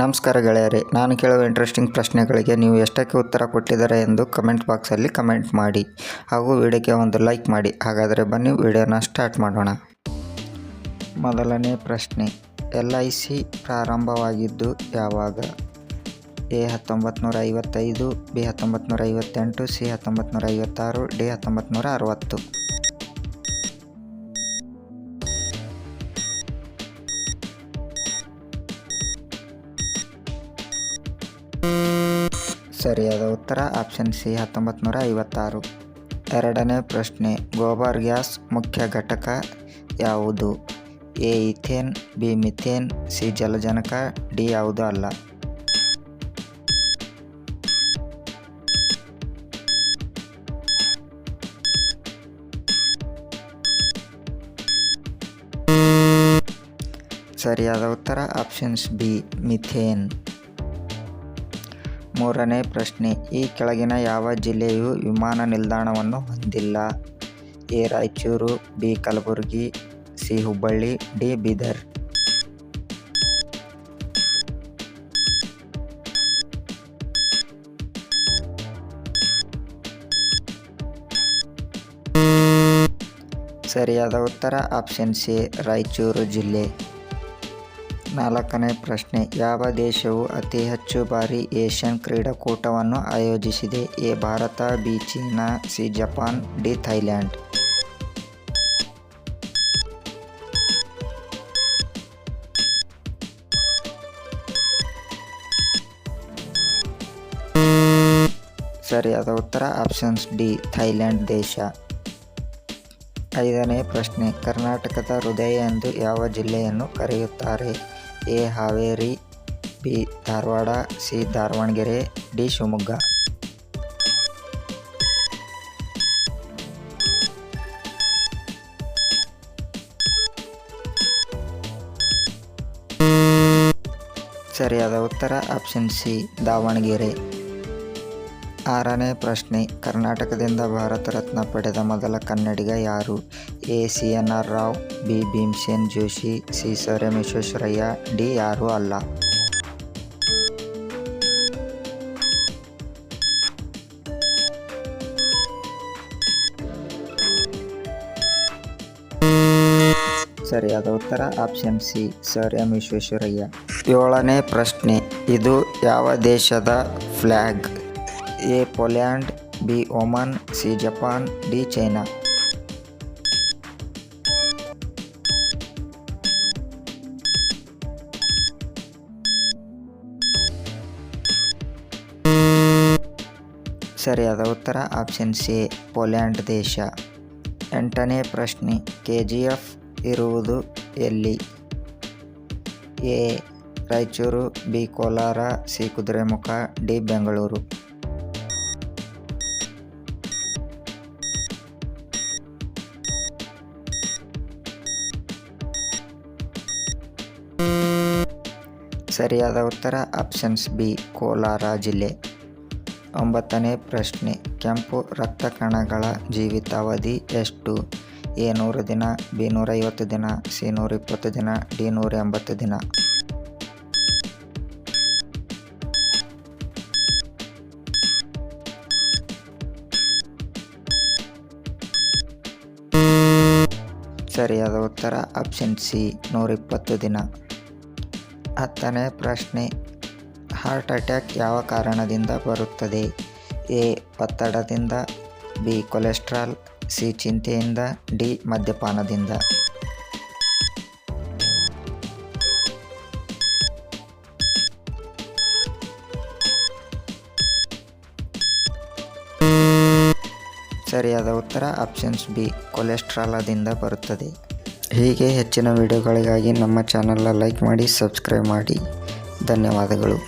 ನಮಸ್ಕಾರ ಗೆಳೆಯರೇ, ನಾನು ಕೇಳುವ ಇಂಟ್ರೆಸ್ಟಿಂಗ್ ಪ್ರಶ್ನೆಗಳಿಗೆ ನೀವು ಎಷ್ಟಕ್ಕೆ ಉತ್ತರ ಕೊಟ್ಟಿದ್ದಾರೆ ಎಂದು ಕಮೆಂಟ್ ಬಾಕ್ಸಲ್ಲಿ ಕಮೆಂಟ್ ಮಾಡಿ ಹಾಗೂ ವಿಡಿಯೋಗೆ ಒಂದು ಲೈಕ್ ಮಾಡಿ. ಹಾಗಾದರೆ ಬನ್ನಿ ವಿಡಿಯೋನ ಸ್ಟಾರ್ಟ್ ಮಾಡೋಣ. ಮೊದಲನೇ ಪ್ರಶ್ನೆ ಎಲ್ ಐ ಸಿ ಪ್ರಾರಂಭವಾಗಿದ್ದು ಯಾವಾಗ? ಎ ಹತ್ತೊಂಬತ್ತು ನೂರ ಐವತ್ತೈದು ಬಿ ಹತ್ತೊಂಬತ್ತು ನೂರ ಐವತ್ತೆಂಟು ಸಿ ಹತ್ತೊಂಬತ್ತು ನೂರ ಐವತ್ತಾರು ಡಿ ಹತ್ತೊಂಬತ್ತು ನೂರ ಅರವತ್ತು ಸರಿಯಾದ ಉತ್ತರ, ಆಪ್ಷನ್ ಸಿ ಹತ್ತೊಂಬತ್ತು ನೂರ ಐವತ್ತಾರು. ಎರಡನೇ ಪ್ರಶ್ನೆ, ಗೋಬರ್ ಗ್ಯಾಸ್ ಮುಖ್ಯ ಘಟಕ ಯಾವುದು? A, ethane, B, methane, C, ಜಲಜನಕ, D, ಯಾವುದು ಅಲ್ಲ. ಸರಿಯಾದ ಉತ್ತರ, ಆಪ್ಷನ್ಸ್ ಬಿ, ಮಿಥೇನ್. ಮೂರನೇ ಪ್ರಶ್ನೆ, ಈ ಕೆಳಗಿನ ಯಾವ ಜಿಲ್ಲೆಯು ವಿಮಾನ ನಿಲ್ದಾಣವನ್ನು ಹೊಂದಿಲ್ಲ? A, Raichur, B, Kalaburagi, C, Hubballi, D, Bidar. ಸರಿಯಾದ ಉತ್ತರ, ಆಪ್ಷನ್ ಸಿ, ರಾಯಚೂರು ಜಿಲ್ಲೆ. ನಾಲ್ಕನೇ ಪ್ರಶ್ನೆ, ಯಾವ ದೇಶವು ಅತಿ ಹೆಚ್ಚು ಬಾರಿ ಏಷ್ಯನ್ ಕ್ರೀಡಾಕೂಟವನ್ನು ಆಯೋಜಿಸಿದೆ? A, Bharat, B, China, C, Japan, D, Thailand. ಸರಿಯಾದ ಉತ್ತರ, ಆಪ್ಷನ್ಸ್ ಡಿ, ಥೈಲ್ಯಾಂಡ್ ದೇಶ. ಐದನೇ ಪ್ರಶ್ನೆ, ಕರ್ನಾಟಕದ ಹೃದಯ ಎಂದು ಯಾವ ಜಿಲ್ಲೆಯನ್ನು ಕರೆಯುತ್ತಾರೆ? A. Haveri, B. Dharwad, C. Davanagere D. Shivamogga. ಸರಿಯಾದ ಉತ್ತರ, ಆಪ್ಷನ್ ಸಿ, ದಾವಣಗೆರೆ. ಆರನೇ ಪ್ರಶ್ನೆ, ಕರ್ನಾಟಕದಿಂದ ಭಾರತ ರತ್ನ ಪಡೆದ ಮೊದಲ ಕನ್ನಡಿಗ ಯಾರು? A C N R Rao, B Bhimsen Joshi, C Sir M Visvesvaraya D ಯಾರೂ ಅಲ್ಲ. ಸರಿಯಾದ ಉತ್ತರ, option C Sir M Visvesvaraya ಏಳನೇ ಪ್ರಶ್ನೆ, ಇದು ಯಾವ ದೇಶದ flag? A, Poland, B, Oman, C, Japan, D, China. ಸರಿಯಾದ ಉತ್ತರ ಆಪ್ಷನ್ ಸಿ, ಪೋಲ್ಯಾಂಡ್ ದೇಶ. ಎಂಟನೇ ಪ್ರಶ್ನೆ ಕೆ ಜಿ ಎಫ್ ಇರುವುದು ಎಲ್ಲಿ? A, Raichur, B, Kolar, C, Kudremukh, D, Bengaluru. ಸರಿಯಾದ ಉತ್ತರ ಆಪ್ಷನ್ಸ್ ಬಿ, ಕೋಲಾರ ಜಿಲ್ಲೆ. ಒಂಬತ್ತನೇ ಪ್ರಶ್ನೆ, ಕೆಂಪು ರಕ್ತ ಕಣಗಳ ಜೀವಿತಾವಧಿ ಎಷ್ಟು? ಎ ನೂರು ದಿನ, ಬಿ ನೂರೈವತ್ತು ದಿನ, ಸಿ ನೂರ ಇಪ್ಪತ್ತು ದಿನ, ಡಿ ನೂರ ಎಂಬತ್ತು ದಿನ. ಸರಿಯಾದ ಉತ್ತರ, ಆಪ್ಷನ್ ಸಿ ನೂರಿಪ್ಪತ್ತು ದಿನ. ಹತ್ತನೇ ಪ್ರಶ್ನೆ ಹಾರ್ಟ್ ಅಟ್ಯಾಕ್ ಯಾವ ಕಾರಣದಿಂದ ಬರುತ್ತದೆ? ಎ, ಒತ್ತಡದಿಂದ, ಬಿ ಕೊಲೆಸ್ಟ್ರಾಲ್ ಸಿ, ಚಿಂತೆಯಿಂದ, ಡಿ, ಮದ್ಯಪಾನದಿಂದ. ಸರಿಯಾದ ಉತ್ತರ ಆಪ್ಷನ್ಸ್ ಬಿ ಕೊಲೆಸ್ಟ್ರಾಲದಿಂದ ಬರುತ್ತದೆ. ಹೀಗೆ ಹೆಚ್ಚಿನ ವಿಡಿಯೋಗಳಿಗಾಗಿ ನಮ್ಮ ಚಾನಲ್ನ ಲೈಕ್ ಮಾಡಿ ಸಬ್ಸ್ಕ್ರೈಬ್ ಮಾಡಿ. ಧನ್ಯವಾದಗಳು.